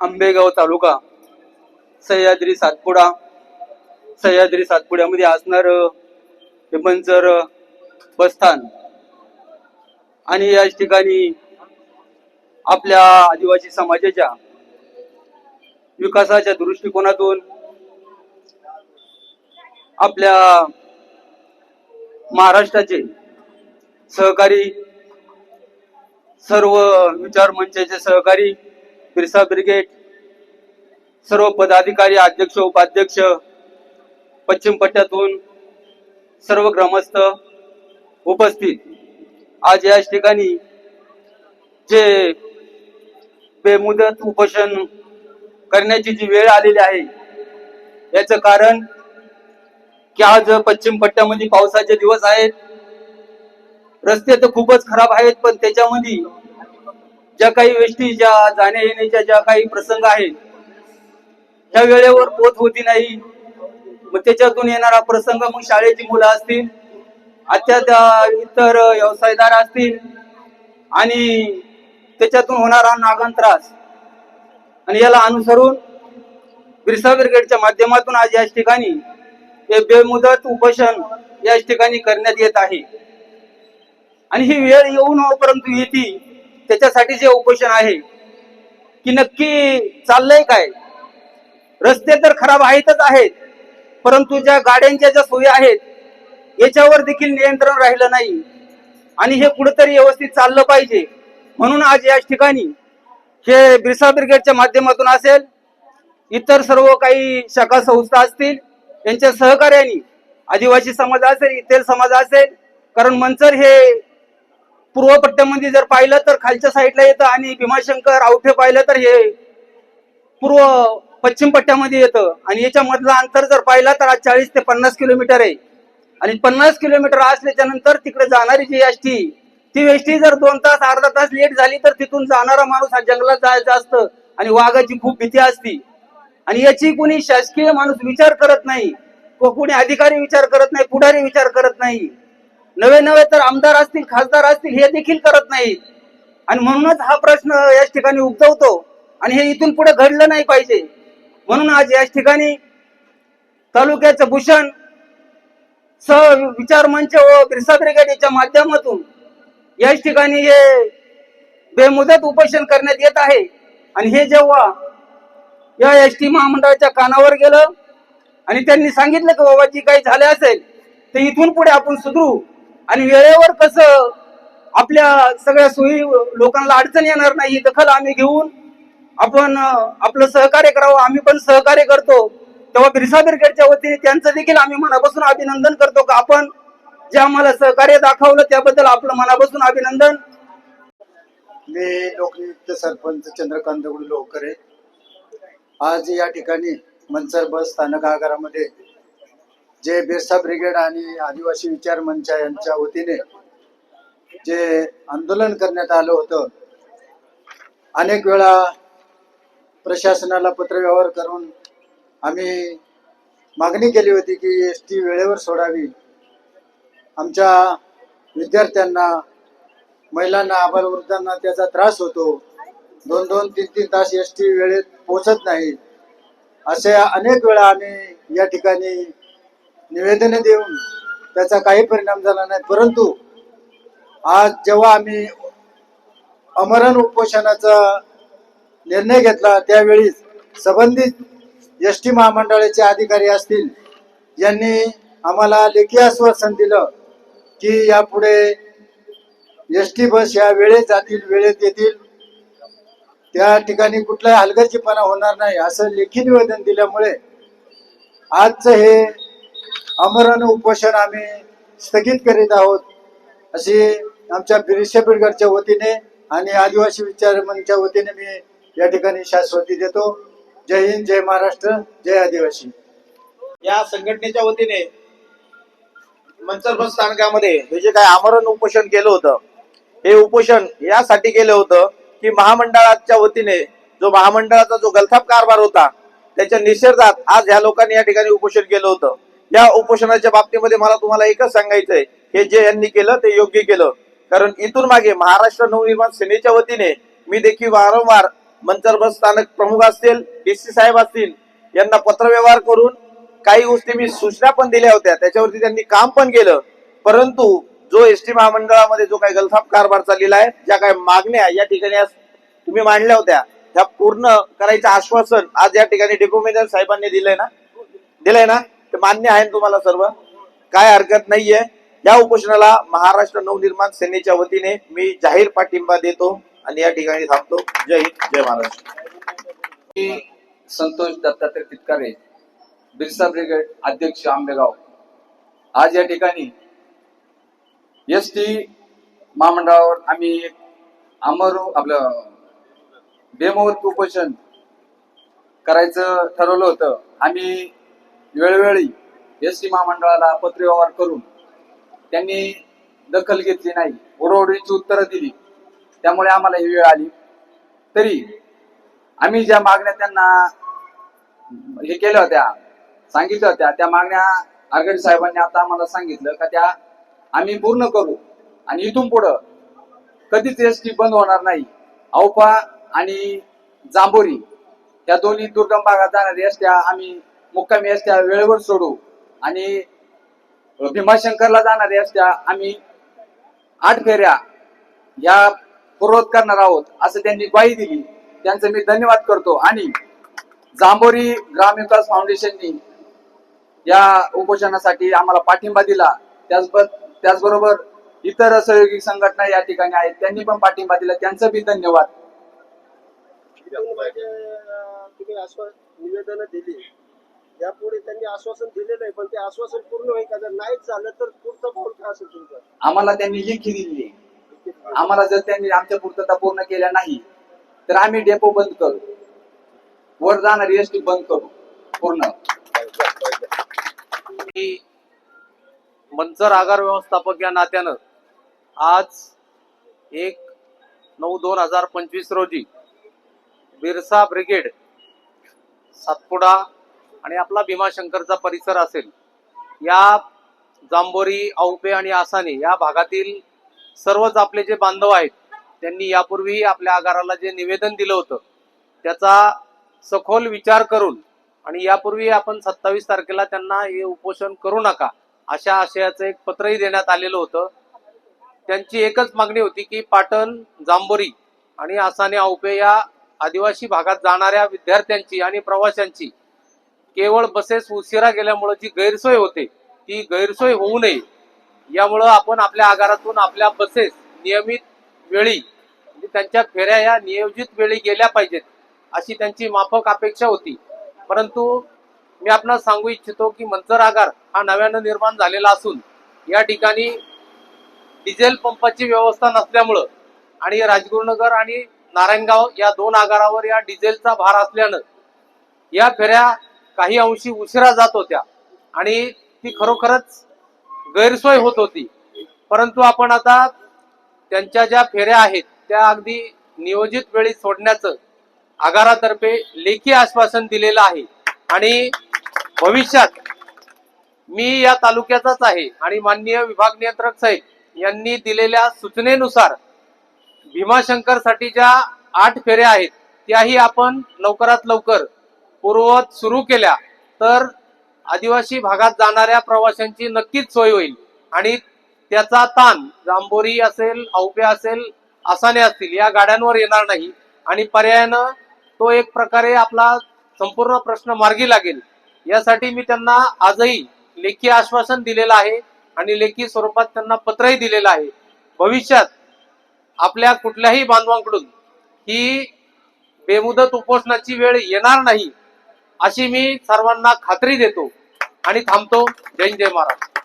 आंबेगाव तालुका सह्याद्री सातपुडा. सह्याद्री सातपुड्यामध्ये असणार हे बसस्थान. आणि याच ठिकाणी आपल्या आदिवासी समाजाच्या विकासाच्या दृष्टिकोनातून आपल्या महाराष्ट्राचे सहकारी सर्व विचार मंचाचे सहकारी बिरसा ब्रिगेड सर्व पदाधिकारी अध्यक्ष उपाध्यक्ष पश्चिम पट्ट्यातून सर्व ग्रामस्थ उपस्थित. आज याच ठिकाणी जे बेमुदत उपोषण करण्याची जी वेळ आलेली आहे याचं कारण की आज पश्चिम पट्ट्यामध्ये पावसाचे दिवस आहेत. रस्ते तर खूपच खराब आहेत पण त्याच्यामध्ये ज्या काही व्यक्ती ज्या जाण्या येण्याच्या ज्या काही प्रसंग आहेत त्या वेळेवर पोत होती नाही मग त्याच्यातून येणारा प्रसंग मग शाळेची मुलं असतील आजच्या त्या इतर व्यवसायदार असतील आणि त्याच्यातून होणारा नागन त्रास. आणि याला अनुसरून बिरसा ब्रिगेडच्या माध्यमातून आज याच ठिकाणी हे बेमुदत उपोषण याच ठिकाणी करण्यात येत आहे. आणि ही वेळ येऊन परंतु येते त्याच्यासाठी जे उपोषण आहे की नक्की चाललंय काय? रस्ते तर खराब आहेतच आहेत परंतु ज्या गाड्यांच्या ज्या सोयी आहेत याच्यावर देखील नियंत्रण राहिलं नाही. आणि हे कुठेतरी व्यवस्थित चाललं पाहिजे. म्हणून आज याच ठिकाणी हे बिरसा ब्रिगेडच्या माध्यमातून असेल इतर सर्व काही शाखा संस्था असतील यांच्या सहकार्याने आदिवासी समाज असेल इतर समाज असेल कारण मंचर हे पूर्व पट्ट्यामध्ये जर पाहिलं तर खालच्या साईडला येतं आणि भीमाशंकर आवठे पाहिलं तर हे पूर्व पश्चिम पट्ट्यामध्ये येतं. आणि याच्या मधला अंतर जर पाहिला तर आज चाळीस ते पन्नास किलोमीटर आहे. आणि पन्नास किलोमीटर असल्याच्या नंतर तिकडे जाणारी जी एसटी ती एसटी जर दोन तास अर्धा तास लेट झाली तर तिथून जाणारा माणूस हा जंगलात जायचा असतं आणि वाघाची खूप भीती असती. आणि याची कोणी शासकीय माणूस विचार करत नाही. व कोणी अधिकारी विचार करत नाही पुढारी विचार करत नाही. नवे नवे तर आमदार असतील खासदार असतील हे देखील करत नाही आणि म्हणूनच हा प्रश्न याच ठिकाणी उद्भवतो आणि हे इथून पुढे घडलं नाही पाहिजे. म्हणून आज याच ठिकाणी तालुक्याचं भूषण सह विचार मंच व बिरसा ब्रिगेड याच्या माध्यमातून याच ठिकाणी हे बेमुदत उपोषण करण्यात येत आहे. आणि हे जेव्हा या एस टी महामंडळाच्या कानावर गेलं आणि त्यांनी सांगितलं की बाबा जी काही झाले असेल ते इथून पुढे आपण सुधरू. आणि वेळेवर कसं आपल्या सगळ्या सोयी लोकांना अडचण येणार नाही ही दखल आम्ही घेऊन आपण आपलं सहकार्य करावं. आम्ही पण सहकार्य करतो. तेव्हा बिरसा ब्रिगेडच्या वतीने त्यांचं देखील आम्ही मनापासून अभिनंदन करतो का आपण जे आम्हाला सहकार्य दाखवलं त्याबद्दल आपलं मनापासून अभिनंदन. मी लोकनियुक्त सरपंच चंद्रकांत दगडू लोकरे आज या ठिकाणी मनसर बस स्थानक आगारामध्ये जे बिरसा ब्रिगेड आणि आदिवासी विचार मंच यांच्या वतीने जे आंदोलन करण्यात आलं होतं अनेक वेळा प्रशासनाला पत्रव्यवहार करून आम्ही मागणी केली होती की एस टी वेळेवर सोडावी. आमच्या विद्यार्थ्यांना महिलांना आबालवृद्धांना त्याचा त्रास होतो. दोन दोन तीन तीन तास एस टी वेळेत पोहोचत नाही. असे अनेक वेळा आम्ही या ठिकाणी निवेदने देऊन त्याचा काही परिणाम झाला नाही. परंतु आज जेव्हा आम्ही अमरण उपोषणाचा निर्णय घेतला त्यावेळी संबंधित एस टी महामंडळाचे अधिकारी असतील यांनी आम्हाला लेखी आश्वासन दिलं की यापुढे एस टी बस या वेळेत जातील वेळेत येतील. त्या ठिकाणी कुठलाही हलगर्जीपणा होणार नाही असं लेखी निवेदन दिल्यामुळे आजचं हे अमरण उपोषण आम्ही स्थगित करीत आहोत. अशी आमच्या बिरशा वतीने आणि आदिवासी विचार मंचच्या वतीने मी या ठिकाणी शाश्वती देतो. जय हिंद जय महाराष्ट्र जय आदिवासी. या संघटनेच्या वतीने मंचर बस स्थानकामध्ये हे जे काय आमरण उपोषण केलं होतं हे उपोषण यासाठी केलं होतं की महामंडळाच्या वतीने जो महामंडळाचा जो गलथाप कारभार होता त्याच्या निषेधात आज ह्या लोकांनी या ठिकाणी उपोषण केलं होतं. या उपोषणाच्या बाबतीमध्ये मला तुम्हाला एकच सांगायचंय हे जे यांनी केलं ते योग्य केलं. कारण इथून मागे महाराष्ट्र नवनिर्माण सेनेच्या वतीने मी देखील वारंवार मंचर बस स्थानक प्रमुख असतील डीसी साहेब असतील यांना पत्रव्यवहार करून काही गोष्टी मी सूचना पण दिल्या होत्या त्याच्यावरती त्यांनी काम पण केलं. परंतु जो एस टी महामंडळामध्ये जो काही गलथाप कारभार चाललेला आहे ज्या काही मागण्या या ठिकाणी आज तुम्ही मांडल्या होत्या त्या पूर्ण करायचं आश्वासन आज या ठिकाणी डेपो साहेबांनी दिलंय ना? दिलंय ना? ते मान्य आहे ना तुम्हाला सर्व? काय हरकत नाहीये. या उपोषणाला महाराष्ट्र नवनिर्माण सेनेच्या वतीने मी जाहीर पाठिंबा देतो आणि या ठिकाणी थांबतो. जय हिंद जय महाराष्ट्र. मी संतोष दत्तात्रय तितकारे बिरसा ब्रिगेड अध्यक्ष आंबेगाव. आज या ठिकाणी एस टी महामंडळावर आम्ही एक अमर आपलं बेमोवत उपोषण करायचं ठरवलं होतं. आम्ही वेळोवेळी एस टी महामंडळाला पत्रव्यवहार करून त्यांनी दखल घेतली नाही. ओढवडीची उत्तरं दिली. त्यामुळे आम्हाला ही वेळ आली. तरी आम्ही ज्या मागण्या त्यांना हे केल्या होत्या सांगितल्या होत्या त्या मागण्या आरगड साहेबांनी आता आम्हाला सांगितलं का त्या आम्ही पूर्ण करू. आणि इथून पुढं कधीच एस टी बंद होणार नाही. औपा आणि जांभोरी या दोन्ही दुर्गम भागात जाणाऱ्या एस आम्ही मुक्कामी असत्या वेळेवर सोडू. आणि भीमाशंकरला जाणाऱ्या असत्या आम्ही आठ फेऱ्या या पूर्वत करणार आहोत असं त्यांनी ग्वाही दिली. त्यांचं मी धन्यवाद करतो. आणि जांभोरी ग्रामविकास फाउंडेशननी या उपोषणासाठी आम्हाला पाठिंबा दिला. त्याचबरोबर त्याचबरोबर इतर सहयोगी संघटना या ठिकाणी आहेत त्यांनी पण पाठिंबा दिला. त्यांचं बी धन्यवाद. निवेदन दिली. यापुढे त्यांनी आश्वासन दिलेलं आहे पण ते आश्वासन पूर्ण होईल का? जर नाहीच झालं तर पुढचं पाऊल काय असेल तुमचं? आम्हाला त्यांनी लेखी दिली आम्हाला जर त्यांनी आमच्या पूर्तता पूर्ण केल्या नाही तर आम्ही डेपो बंद करू. वर जाणारी एसटी बंद करू. पूर्ण. की मंचर आगार व्यवस्थापक या नात्यानं आज एक नऊ दोन हजार पंचवीस रोजी बिरसा ब्रिगेड सातपुडा आणि आपला भीमाशंकरचा परिसर असेल या जांभोरी औपे आणि आसाने या भागातील सर्वच आपले जे बांधव आहेत त्यांनी यापूर्वीही आपल्या आगाराला जे निवेदन दिलं होतं त्याचा सखोल विचार करून आणि यापूर्वी आपण सत्तावीस तारखेला त्यांना हे उपोषण करू नका अशा आशयाचं एक पत्रही देण्यात आलेलं होतं. त्यांची एकच मागणी होती की पाटण जांभोरी आणि आसाने औपे या आदिवासी भागात जाणाऱ्या विद्यार्थ्यांची आणि प्रवाशांची केवळ बसेस उशिरा गेल्यामुळे जी गैरसोय होते ती गैरसोय होऊ नये. यामुळं आपण आपल्या आगारातून आपल्या बसेस नियमित वेळी म्हणजे त्यांच्या फेऱ्या या नियोजित वेळी गेल्या पाहिजेत अशी त्यांची माफक अपेक्षा होती. परंतु मी आपणास सांगू इच्छितो की मंचर आगार हा नव्यानं निर्माण झालेला असून या ठिकाणी डिझेल पंपाची व्यवस्था नसल्यामुळं आणि राजगुरुनगर आणि नारायणगाव या दोन आगारावर या डिझेलचा भार असल्यानं या फेऱ्या काही अंशी उशिरा जात होत्या. आणि ती खरोखरच गैरसोय होत होती. परंतु आपण आता त्यांच्या ज्या फेऱ्या आहेत त्या अगदी नियोजित वेळी सोडण्याचं आगारातर्फे लेखी आश्वासन दिलेलं आहे. आणि भविष्यात मी या तालुक्याचाच आहे आणि माननीय विभाग नियंत्रक साहेब यांनी दिलेल्या सूचनेनुसार भीमाशंकरसाठी ज्या आठ फेऱ्या आहेत त्याही आपण लवकरात लवकर पूर्ववत सुरू केल्या तर आदिवासी भागात जाणाऱ्या प्रवाशांची नक्कीच सोय होईल. आणि त्याचा ताण जांभोरी असेल औपे असेल आसाने असतील या गाड्यांवर येणार नाही. आणि पर्यायानं तो एक प्रकारे आपला संपूर्ण प्रश्न मार्गी लागेल. यासाठी मी त्यांना आजही लेखी आश्वासन दिलेलं आहे आणि लेखी स्वरूपात त्यांना पत्रही दिलेलं आहे. भविष्यात आपल्या कुठल्याही बांधवांकडून ही बेमुदत उपोषणाची वेळ येणार नाही. अशी मी सर्वांना खात्री देतो आणि थांबतो. जय जय महाराज